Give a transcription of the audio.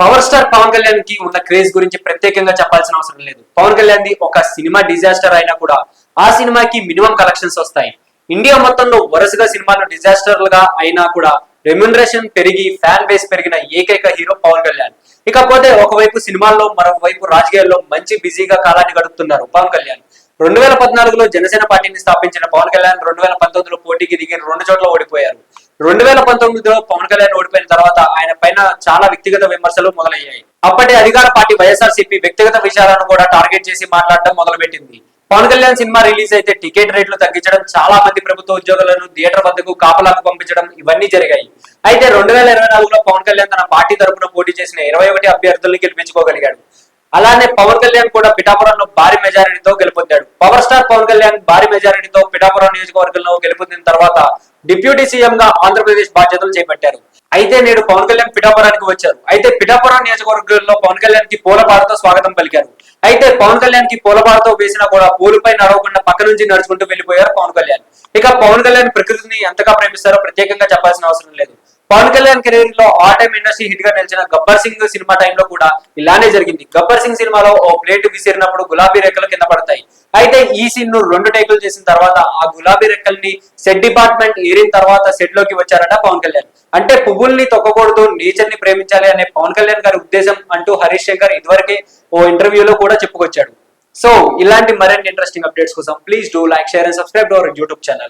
Power star Pawan కళ్యాణ్కి ఉన్న craze గురించి ప్రత్యేకంగా చెప్పాల్సిన అవసరం లేదు. పవన్ కళ్యాణ్ ది ఒక సినిమా డిజాస్టర్ అయినా కూడా ఆ సినిమాకి మినిమం కలెక్షన్స్ వస్తాయి. ఇండియా మొత్తంలో వరుసగా సినిమాలు డిజాస్టర్లుగా అయినా కూడా రెమ్యునరేషన్ పెరిగి ఫ్యాన్ బేస్ పెరిగిన ఏకైక హీరో పవన్ కళ్యాణ్. ఇకపోతే ఒకవైపు సినిమాల్లో మరోవైపు రాజకీయాల్లో మంచి బిజీగా కాలాన్ని గడుపుతున్నారు పవన్ కళ్యాణ్. రెండు వేల పద్నాలుగులో జనసేన పార్టీని స్థాపించిన పవన్ కళ్యాణ్ రెండు వేల పంతొమ్మిదిలో పోటీకి దిగి రెండు చోట్ల ఓడిపోయారు. రెండు వేల పంతొమ్మిదిలో పవన్ కళ్యాణ్ ఓడిపోయిన తర్వాత ఆయన పైన చాలా వ్యక్తిగత విమర్శలు మొదలయ్యాయి. అప్పటి అధికార పార్టీ వైఎస్ఆర్సీపీ వ్యక్తిగత విషయాలను కూడా టార్గెట్ చేసి మాట్లాడడం మొదలుపెట్టింది. పవన్ కళ్యాణ్ సినిమా రిలీజ్ అయితే టికెట్ రేట్లు తగ్గించడం చాలా మంది ప్రభుత్వ ఉద్యోగులను థియేటర్ వద్దకు కాపలాకు పంపించడం ఇవన్నీ జరిగాయి. అయితే రెండు వేల ఇరవై నాలుగులో పవన్ కళ్యాణ్ తన పార్టీ తరఫున పోటీ చేసిన ఇరవై ఒకటి అభ్యర్థులను గెలిపించుకోగలిగాడు. అలానే పవన్ కళ్యాణ్ కూడా పిఠాపురంలో భారీ మెజారిటీతో గెలుపొందాడు. పవర్ స్టార్ పవన్ కళ్యాణ్ భారీ మెజారిటీతో పిఠాపురం నియోజకవర్గంలో గెలుపొందిన తర్వాత డిప్యూటీ సీఎం గా ఆంధ్రప్రదేశ్ బాధ్యతలు చేపట్టారు. అయితే నేడు పవన్ కళ్యాణ్ పిఠాపురానికి వచ్చారు. అయితే పిఠాపురం నియోజకవర్గంలో పవన్ కళ్యాణ్కి పూలపాటతో స్వాగతం పలికారు. అయితే పవన్ కళ్యాణ్కి పూలపాటతో వేసినా కూడా పూలపై నడవకుండా పక్క నుంచి నడుచుకుంటూ వెళ్ళిపోయారు పవన్ కళ్యాణ్. ఇక పవన్ కళ్యాణ్ ప్రకృతిని ఎంతగా ప్రేమిస్తారో ప్రత్యేకంగా చెప్పాల్సిన అవసరం లేదు. పవన్ కళ్యాణ్ కెరీర్లో ఆ టైమ్ ఇండస్ట్రీ హిట్గా నిలిచిన గబ్బర్ సింగ్ సినిమా టైంలో కూడా ఇలానే జరిగింది. గబ్బర్ సింగ్ సినిమాలో ఓ ప్లేట్ విసిరినప్పుడు గులాబీ రెక్కలు కింద పడతాయి. అయితే ఈ సీన్ను రెండు టేకులు చేసిన తర్వాత ఆ గులాబీ రెక్కల్ని సెట్ డిపార్ట్మెంట్ ఏరిన తర్వాత సెట్లోకి వచ్చారట పవన్ కళ్యాణ్. అంటే పువ్వుల్ని తొక్కకూడదు నేచర్ని ప్రేమించాలి అనే పవన్ కళ్యాణ్ గారి ఉద్దేశం అంటూ హరీష్ శంకర్ ఇదివరకే ఓ ఇంటర్వ్యూలో కూడా చెప్పుకొచ్చాడు. సో ఇలాంటి మరిన్ని ఇంట్రెస్టింగ్ అప్డేట్స్ కోసం please do like share and subscribe to our YouTube channel